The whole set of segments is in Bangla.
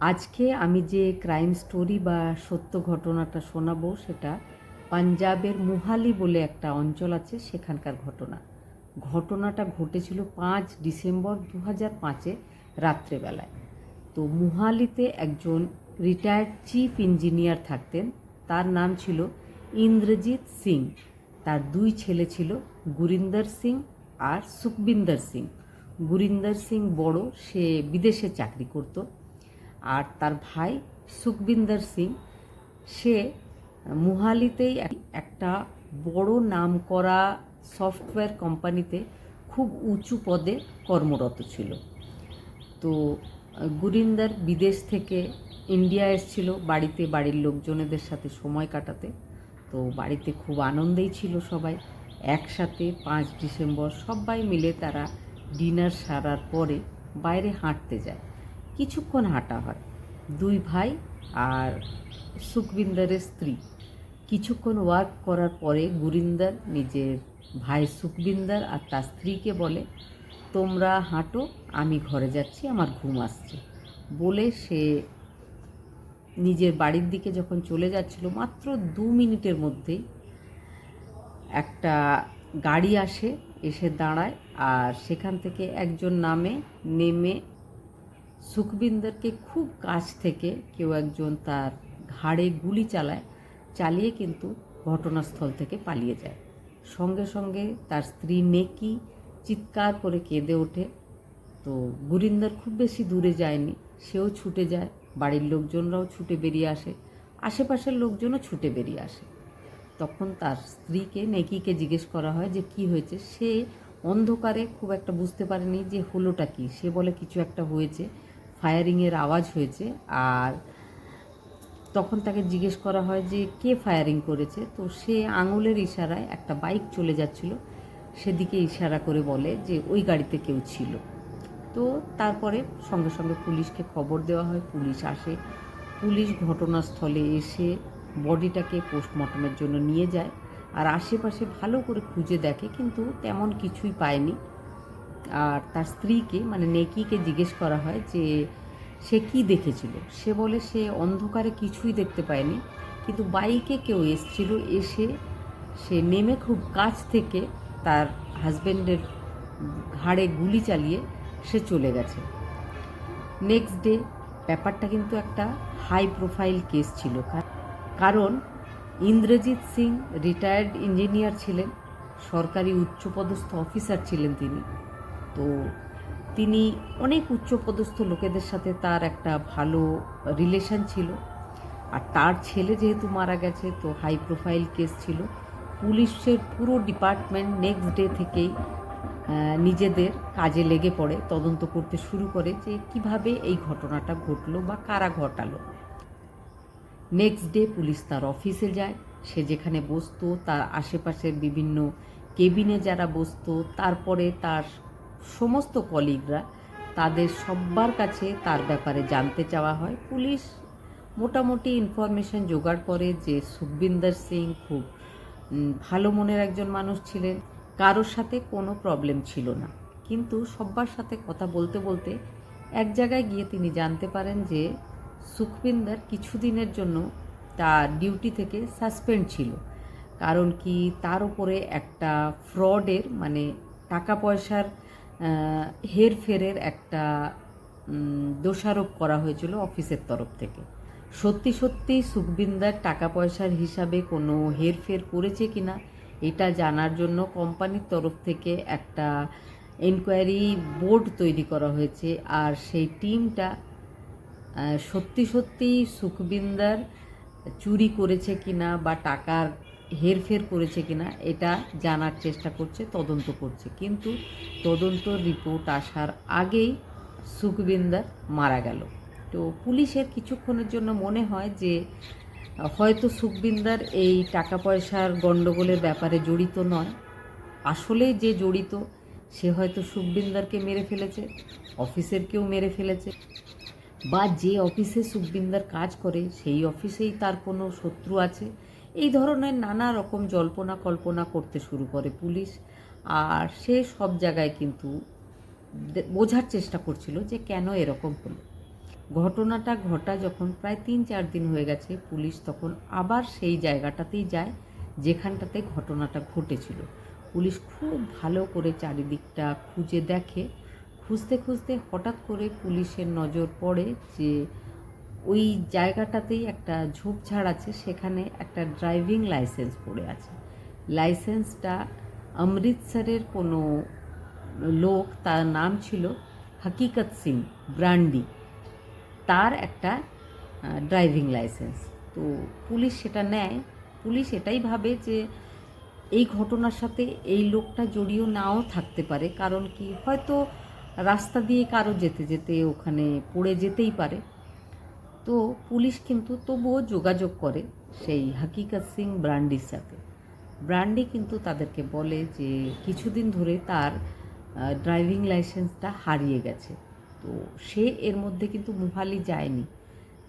আজকে আমি যে ক্রাইম স্টোরি বা সত্য ঘটনাটা শোনাবো সেটা পাঞ্জাবের মুহালি বলে একটা অঞ্চল আছে, সেখানকার ঘটনা। ঘটনাটা ঘটেছিল পাঁচ ডিসেম্বর দু হাজার পাঁচে রাত্রেবেলায়। তো মুহালিতে একজন রিটায়ার্ড চিফ ইঞ্জিনিয়ার থাকতেন, তার নাম ছিল ইন্দ্রজিৎ সিং। তার দুই ছেলে ছিল গুরিন্দর সিং আর সুখবিন্দর সিং। গুরিন্দর সিং বড়, সে বিদেশে চাকরি করতো। আর তার ভাই সুখবিন্দর সিং, সে মুহালিতেই একটা বড় নামকরা সফটওয়্যার কোম্পানিতে খুব উঁচু পদে কর্মরত ছিল। তো, গুরিন্দর বিদেশ থেকে ইন্ডিয়া এসেছিল বাড়িতে, বাড়ির লোকজনেদের সাথে সময় কাটাতে। তো, বাড়িতে খুব আনন্দেই ছিল সবাই। একসাথে পাঁচ ডিসেম্বর সবাই মিলে তারা ডিনার সারার পরে বাইরে হাঁটতে যায়। কিছুক্ষণ হাঁটা হয়। দুই ভাই আর সুখবিন্দরের স্ত্রী। কিছুক্ষণ ওয়ার্ক করার পরে গুরিন্দর নিজের ভাই সুখবিন্দর আর তার স্ত্রীকে বলে, তোমরা হাঁটো, আমি ঘরে যাচ্ছি, আমার ঘুম আসছে। বলে সে নিজের বাড়ির দিকে যখন চলে যাচ্ছিল, মাত্র দু মিনিটের মধ্যেই একটা গাড়ি আসে, এসে দাঁড়ায় আর সেখান থেকে একজন নামে, নেমে সুখবিন্দরকে খুব কাছ থেকে কেউ একজন তার ঘাড়ে গুলি চালায়, চালিয়ে কিন্তু ঘটনাস্থল থেকে পালিয়ে যায়। সঙ্গে সঙ্গে তার স্ত্রী নেকি চিৎকার করে কেঁদে ওঠে। তো গুরিন্দর খুব বেশি দূরে যায়নি, সেও ছুটে যায়। বাড়ির লোকজনরাও ছুটে বেরিয়ে আসে, আশেপাশের লোকজনও ছুটে বেরিয়ে আসে। তখন তার স্ত্রীকে, নেকিকে জিজ্ঞেস করা হয় যে কি হয়েছে? সে অন্ধকারে খুব একটা বুঝতে পারেনি যে হলোটা কি। সে বলে, কিছু একটা হয়েছে। ফায়ারিংয়ের আওয়াজ হয়েছে আর তখন তাকে জিজ্ঞেস করা হয় যে, কে ফায়ারিং করেছে? তো সে আঙুলের ইশারায় একটা বাইক চলে যাচ্ছিল। সেদিকে ইশারা করে বলে যে, ওই গাড়িতে কেউ ছিল। তো তারপরে সঙ্গে সঙ্গে পুলিশকে খবর দেওয়া হয়। পুলিশ আসে। পুলিশ ঘটনাস্থলে এসে বডিটাকে পোস্টমর্টমের জন্য নিয়ে যায়। আর আশেপাশে ভালো করে খুঁজে দেখে, কিন্তু তেমন কিছুই পায়নি। আর তার স্ত্রীকে মানে নেকিকে জিজ্ঞেস করা হয় যে সে কি দেখেছিল? সে বলে সে অন্ধকারে কিছুই দেখতে পায়নি, কিন্তু বাইকে কেউ এসছিল, এসে সে নেমে খুব কাছ থেকে তার হাজব্যান্ডের ঘাড়ে গুলি চালিয়ে সে চলে গেছে। নেক্সট ডে ব্যাপারটা কিন্তু একটা হাই প্রোফাইল কেস ছিল কারণ ইন্দ্রজিৎ সিং রিটায়ার্ড ইঞ্জিনিয়ার ছিলেন, সরকারি উচ্চপদস্থ অফিসার ছিলেন তিনি। তো তিনি অনেক উচ্চপদস্থ লোকেদের সাথে তার একটা ভালো রিলেশন ছিল। আর তার ছেলে যেহেতু মারা গেছে, তো হাই প্রোফাইল কেস ছিল। পুলিশের পুরো ডিপার্টমেন্ট নেক্সট ডে থেকেই নিজেদের কাজে লেগে পড়ে, তদন্ত করতে শুরু করে যে কীভাবে এই ঘটনাটা ঘটলো বা কারা ঘটালো। নেক্সট ডে পুলিশ তার অফিসে যায়, সে যেখানে বসতো, তার আশেপাশের বিভিন্ন কেবিনে যারা বসতো, তারপরে তার সমস্ত কলিগরা তাদের সব্বার কাছে তার ব্যাপারে জানতে চাওয়া হয়। পুলিশ মোটামুটি ইনফরমেশন জোগাড় করে যে সুখবিন্দর সিং খুব ভালো মনের একজন মানুষ ছিলেন। কারোর সাথে কোনো প্রবলেম ছিল না। কিন্তু সব্বার সাথে কথা বলতে বলতে এক জায়গায় গিয়ে তিনি জানতে পারেন যে সুখবিন্দর কিছুদিনের জন্য তার ডিউটি থেকে সাসপেন্ড ছিল। কারণ কি তার উপরে একটা ফ্রডের মানে টাকা পয়সার হেরফেরের একটা দোষারোপ করা হয়েছিল অফিসের তরফ থেকে। সত্যি সত্যি সুখবিন্দার টাকা পয়সার হিসাবে কোনো হেরফের করেছে কি না এটা জানার জন্য কোম্পানির তরফ থেকে একটা এনকোয়ারি বোর্ড তৈরি করা হয়েছে। আর সেই টিমটা সত্যি সত্যি সুখবিন্দার চুরি করেছে কিনা বা টাকার হেরফের করেছে কিনা এটা জানার চেষ্টা করছে, তদন্ত করছে। কিন্তু তদন্ত রিপোর্ট আসার আগেই সুখবিন্দার মারা গেল। তো পুলিশের কিছুক্ষণের জন্য মনে হয় যে, হয়তো সুখবিন্দার এই টাকা পয়সার গণ্ডগোলের ব্যাপারে জড়িত নয়। আসলেই যে জড়িত, সে হয়তো সুখবিন্দারকে মেরে ফেলেছে, অফিসের কেউ মেরে ফেলেছে, বা যে অফিসে সুখবিন্দার কাজ করে, সেই অফিসেই তার কোনো শত্রু আছে। এই ধরনের নানা রকম জল্পনা কল্পনা করতে শুরু করে পুলিশ। আর সে সব জায়গায় কিন্তু বোঝার চেষ্টা করছিল যে কেন এরকম হলো। ঘটনাটা ঘটা যখন প্রায় তিন চার দিন হয়ে গেছে, পুলিশ তখন আবার সেই জায়গাটাতেই যায় যেখানটাতে ঘটনাটা ঘটেছিল। পুলিশ খুব ভালো করে চারিদিকটা খুঁজে দেখে, খুঁজতে খুঁজতে হঠাৎ করে পুলিশের নজর পড়ে যে ওই জায়গাটাতেই একটা ঝোপঝাড় আছে, সেখানে একটা ড্রাইভিং লাইসেন্স পড়ে আছে। লাইসেন্সটা অমৃতসরের কোনো লোক, তার নাম ছিল হকিকত সিং ব্রান্ডি। তার একটা ড্রাইভিং লাইসেন্স। তো পুলিশ সেটা নেয়। পুলিশ এটাই ভাবে যে এই ঘটনার সাথে এই লোকটা জড়িয়ে নাও থাকতে পারে। কারণ কি, হয়তো রাস্তা দিয়ে কারও যেতে যেতে ওখানে পড়ে যেতেই পারে। তো পুলিশ কিন্তু তবুও যোগাযোগ করে সেই হাকিকত সিং ব্রান্ডির সাথে। ব্রান্ডি কিন্তু তাদেরকে বলে যে কিছুদিন ধরে তার ড্রাইভিং লাইসেন্সটা হারিয়ে গেছে। তো সে এর মধ্যে কিন্তু মুহালি যায়নি।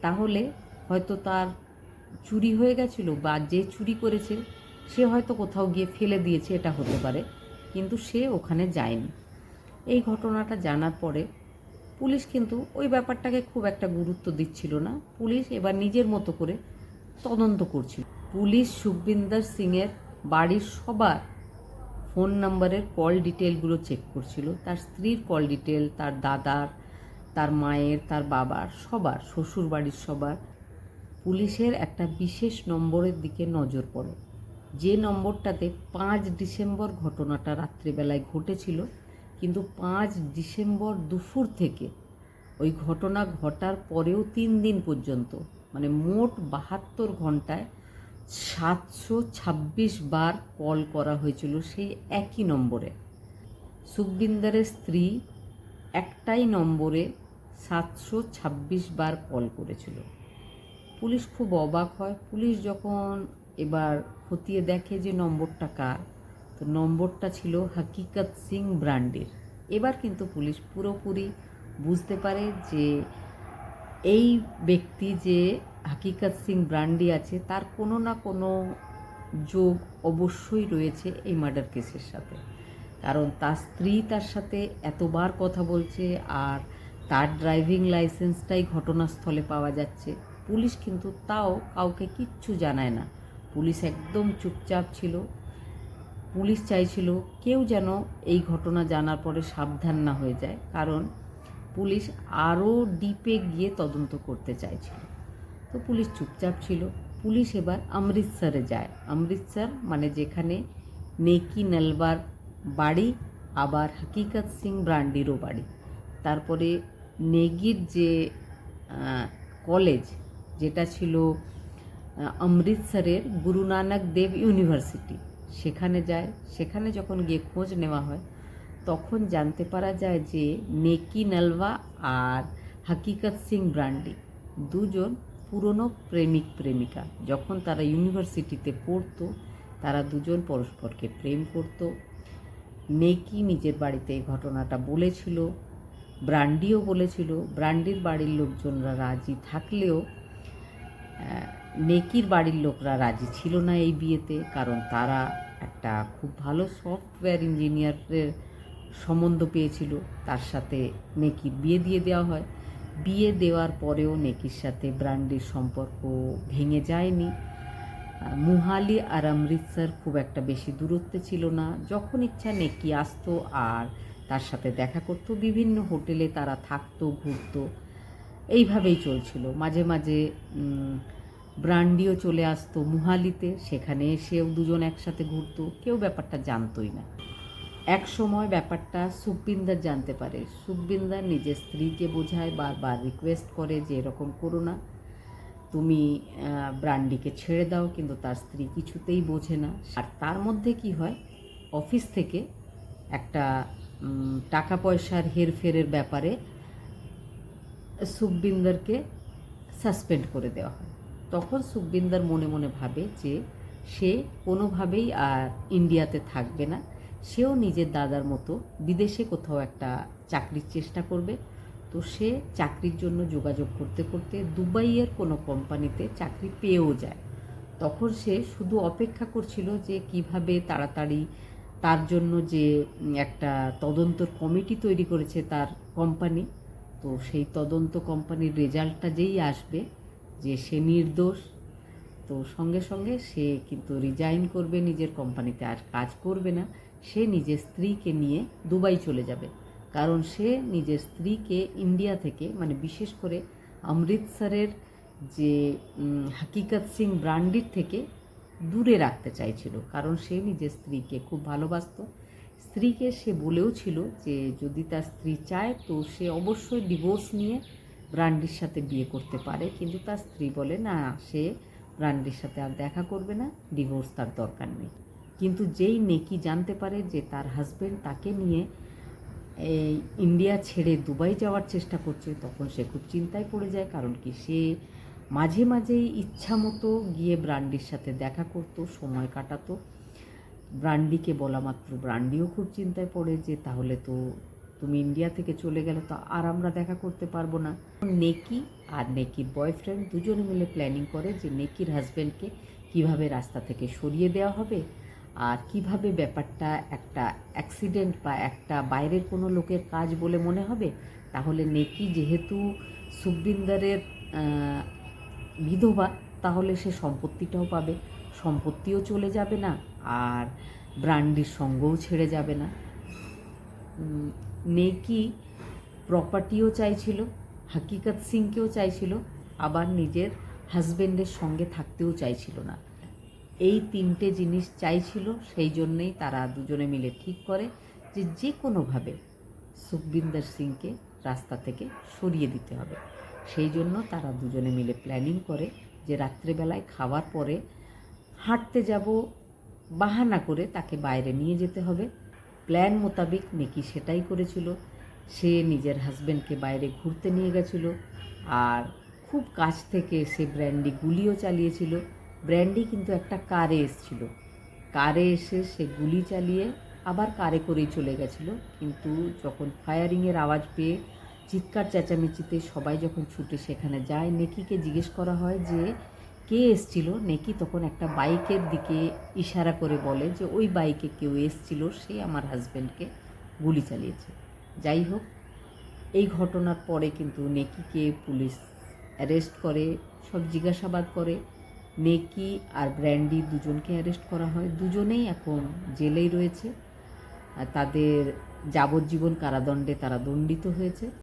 তাহলে হয়তো তার চুরি হয়ে গেছিল বা যে চুরি করেছে, সে হয়তো কোথাও গিয়ে ফেলে দিয়েছে, এটা হতে পারে। কিন্তু সে ওখানে যায়নি। এই ঘটনাটা জানার পরে পুলিশ কিন্তু ওই ব্যাপারটাকে খুব একটা গুরুত্ব দিচ্ছিল না। পুলিশ এবার নিজের মতো করে তদন্ত করছিল। পুলিশ সুখবিন্দর সিংয়ের বাড়ির সবার ফোন নাম্বারের কল ডিটেলগুলো চেক করছিল। তার স্ত্রীর কল ডিটেল, তার দাদার, তার মায়ের, তার বাবার, সবার শ্বশুর বাড়ির সবার। পুলিশের একটা বিশেষ নম্বরের দিকে নজর পড়ে। যে নম্বরটাতে পাঁচ ডিসেম্বর ঘটনাটা রাত্রিবেলায় ঘটেছিল কিন্তু পাঁচ ডিসেম্বর দুপুর থেকে ওই ঘটনা ঘটার পরেও তিন দিন পর্যন্ত মানে মোট বাহাত্তর ঘন্টায় সাতশো ছাব্বিশ বার কল করা হয়েছিল সেই একই নম্বরে। সুখবিন্দারের স্ত্রী একটাই নম্বরে সাতশো ছাব্বিশ বার কল করেছিল। পুলিশ খুব অবাক হয়। পুলিশ যখন এবার খতিয়ে দেখে যে নম্বরটা কার তো নম্বরটা ছিল হাকিকত সিং ব্রান্ডের এবার কিন্তু পুলিশ পুরোপুরি বুঝতে পারে যে এই ব্যক্তি যে হাকিকত সিং ব্রান্ডি আছে, তার কোনো না কোনো যোগ অবশ্যই রয়েছে এই মার্ডার কেসের সাথে। কারণ তার স্ত্রী তার সাথে এতবার কথা বলছে আর তার ড্রাইভিং লাইসেন্সটাই ঘটনাস্থলে পাওয়া যাচ্ছে। পুলিশ কিন্তু তাও কাউকে কিচ্ছু জানায় না। পুলিশ একদম চুপচাপ ছিল। পুলিশ চাইছিল কেউ যেন এই ঘটনা জানার পরে সাবধান না হয়ে যায়, কারণ পুলিশ আরও ডিপে গিয়ে তদন্ত করতে চাইছিল। তো পুলিশ চুপচাপ ছিল। পুলিশ এবার অমৃতসরে যায়। অমৃতসর মানে যেখানে নেকি নলবার বাড়ি, আবার হকিকত সিং ব্রান্ডিরও বাড়ি। তারপরে নেগির যে কলেজ, যেটা ছিল অমৃতসরের গুরু নানক দেব ইউনিভার্সিটি। সেখানে যায়। সেখানে যখন গিয়ে খোঁজ নেওয়া হয়, তখন জানতে পারা যায় যে নেকি নলভা আর হাকিকত সিং ব্রান্ডি দুজন পুরনো প্রেমিক প্রেমিকা। যখন তারা ইউনিভার্সিটিতে পড়তো, তারা দুজন পরস্পরকে প্রেম করত। নেকি নিজের বাড়িতে এই ঘটনাটা বলেছিল, ব্রান্ডিও বলেছিল। ব্রান্ডির বাড়ির লোকজনরা রাজি থাকলেও নেকির বাড়ির লোকরা রাজি ছিল না এই বিয়েতে, কারণ তারা একটা খুব ভালো সফটওয়্যার ইঞ্জিনিয়ারের সম্বন্ধ পেয়েছিল। তার সাথে নেকির বিয়ে দিয়ে দেওয়া হয়। বিয়ে দেওয়ার পরেও নেকির সাথে ব্রান্ডির সম্পর্ক ভেঙে যায়নি। মুহালি আর অমৃতসর খুব একটা বেশি দূরত্বে ছিল না। যখন ইচ্ছা নেকি আসতো আর তার সাথে দেখা করতো, বিভিন্ন হোটেলে তারা থাকতো, ঘুরতো। এইভাবেই চলছিল। মাঝে মাঝে ব্রান্ডিও চলে আসতো মুহালিতে, সেখানে এসেও দুজন একসাথে ঘুরতো, কেউ ব্যাপারটা জানতোই না। এক সময় ব্যাপারটা সুখবিন্দার জানতে পারে। সুখবিন্দার নিজের স্ত্রীকে বোঝায়, বারবার রিকোয়েস্ট করে যে এরকম করো না। তুমি ব্রান্ডিকে ছেড়ে দাও, কিন্তু তার স্ত্রী কিছুতেই বোঝে না। আর তার মধ্যে কি হয়? অফিস থেকে একটা টাকা পয়সার হেরফেরের ব্যাপারে সুখবিন্দারকে সাসপেন্ড করে দেওয়া হয়। তখন সুখবিন্দার মনে মনে ভাবে যে সে কোনোভাবেই আর ইন্ডিয়াতে থাকবে না। সেও নিজের দাদার মতো বিদেশে কোথাও একটা চাকরির চেষ্টা করবে। তো সে চাকরির জন্য যোগাযোগ করতে করতে দুবাইয়ের কোনো কোম্পানিতে চাকরি পেয়েও যায়। তখন সে শুধু অপেক্ষা করছিল যে কীভাবে তাড়াতাড়ি তার জন্য যে একটা তদন্ত কমিটি তৈরি করেছে তার কোম্পানি। তো সেই তদন্ত কোম্পানির রেজাল্টটা যেই আসবে যে সে নির্দোষ, তো সঙ্গে সঙ্গে সে কিন্তু রিজাইন করবে, নিজের কোম্পানিতে আর কাজ করবে না। সে নিজের স্ত্রীকে নিয়ে দুবাই চলে যাবে। কারণ সে নিজের স্ত্রীকে ইন্ডিয়া থেকে মানে বিশেষ করে অমৃতসরের যে হাকিকত সিং ব্রান্ডির থেকে দূরে রাখতে চাইছিল। কারণ সে নিজের স্ত্রীকে খুব ভালোবাসতো। স্ত্রীকে সে বলেও ছিল যে, যদি তার স্ত্রী চায়, তো সে অবশ্যই ডিভোর্স নিয়ে ব্রান্ডির সাথে বিয়ে করতে পারে, কিন্তু তার স্ত্রী বলে, না, সে ব্রান্ডির সাথে আর দেখা করবে না, ডিভোর্স তার দরকার নেই। কিন্তু যেই নেকি জানতে পারে যে তার হাজব্যান্ড তাকে নিয়ে এই ইন্ডিয়া ছেড়ে দুবাই যাওয়ার চেষ্টা করছে, তখন সে খুব চিন্তায় পড়ে যায়, কারণ কি সে মাঝে মাঝেই ইচ্ছা মতো গিয়ে ব্রান্ডির সাথে দেখা করতো, সময় কাটাতো। ব্রান্ডিকে বলা মাত্র ব্রান্ডিও খুব চিন্তায় পড়ে যে, তাহলে তো তুমি ইন্ডিয়া থেকে চলে গেলে তো আর আমরা দেখা করতে পারব না। নেকি আর নেকির বয়ফ্রেন্ড দুজনে মিলে প্ল্যানিং করে যে নেকির হাজব্যান্ডকে কীভাবে রাস্তা থেকে সরিয়ে দেওয়া হবে আর কীভাবে ব্যাপারটা একটা অ্যাক্সিডেন্ট বা একটা বাইরের কোনো লোকের কাজ বলে মনে হবে। তাহলে নেকি যেহেতু সুখবিন্দারের বিধবা, তাহলে সে সম্পত্তিটাও পাবে। সম্পত্তিও চলে যাবে না আর ব্রান্ডির সঙ্গও ছেড়ে যাবে না। নেকি প্রপার্টিও চাইছিল, হাকিকত সিংকেও চাইছিল, আবার নিজের হাজবেন্ডের সঙ্গে থাকতেও চাইছিল না। এই তিনটে জিনিস চাইছিল, সেই জন্যেই তারা দুজনে মিলে ঠিক করে যে যে কোনোভাবে সুখবিন্দর সিংকে রাস্তা থেকে সরিয়ে দিতে হবে। সেই জন্য তারা দুজনে মিলে প্ল্যানিং করে যে রাত্রেবেলায় খাওয়ার পরে হাঁটতে যাব, বাহানা করে তাকে বাইরে নিয়ে যেতে হবে। প্ল্যান মোতাবেক নেকি সেটাই করেছিল। সে নিজের হাজব্যান্ডকে বাইরে ঘুরতে নিয়ে গেছিল আর খুব কাছ থেকে সে ব্র্যান্ডি গুলিও চালিয়েছিল। ব্র্যান্ডি কিন্তু একটা কারে এসছিল। কারে এসে সে গুলি চালিয়ে আবার কারে করেই চলে গেছিল। কিন্তু যখন ফায়ারিংয়ের আওয়াজ পেয়ে চিৎকার চেঁচামেচিতে সবাই যখন ছুটে সেখানে যায়, নেকিকে জিজ্ঞেস করা হয় যে কে এসছিল? নেকি তখন একটা বাইকের দিকে ইশারা করে বলে যে, ওই বাইকে কেউ এসছিল, সে আমার হাজব্যান্ডকে গুলি চালিয়েছে। যাই হোক, এই ঘটনার পরে কিন্তু নেকিকে পুলিশ অ্যারেস্ট করে, সব জিজ্ঞাসাবাদ করে। নেকি আর ব্র্যান্ডি দুজনকে অ্যারেস্ট করা হয়। দুজনেই এখন জেলেই রয়েছে। তাদের যাবজ্জীবন কারাদণ্ডে তারা দণ্ডিত হয়েছে।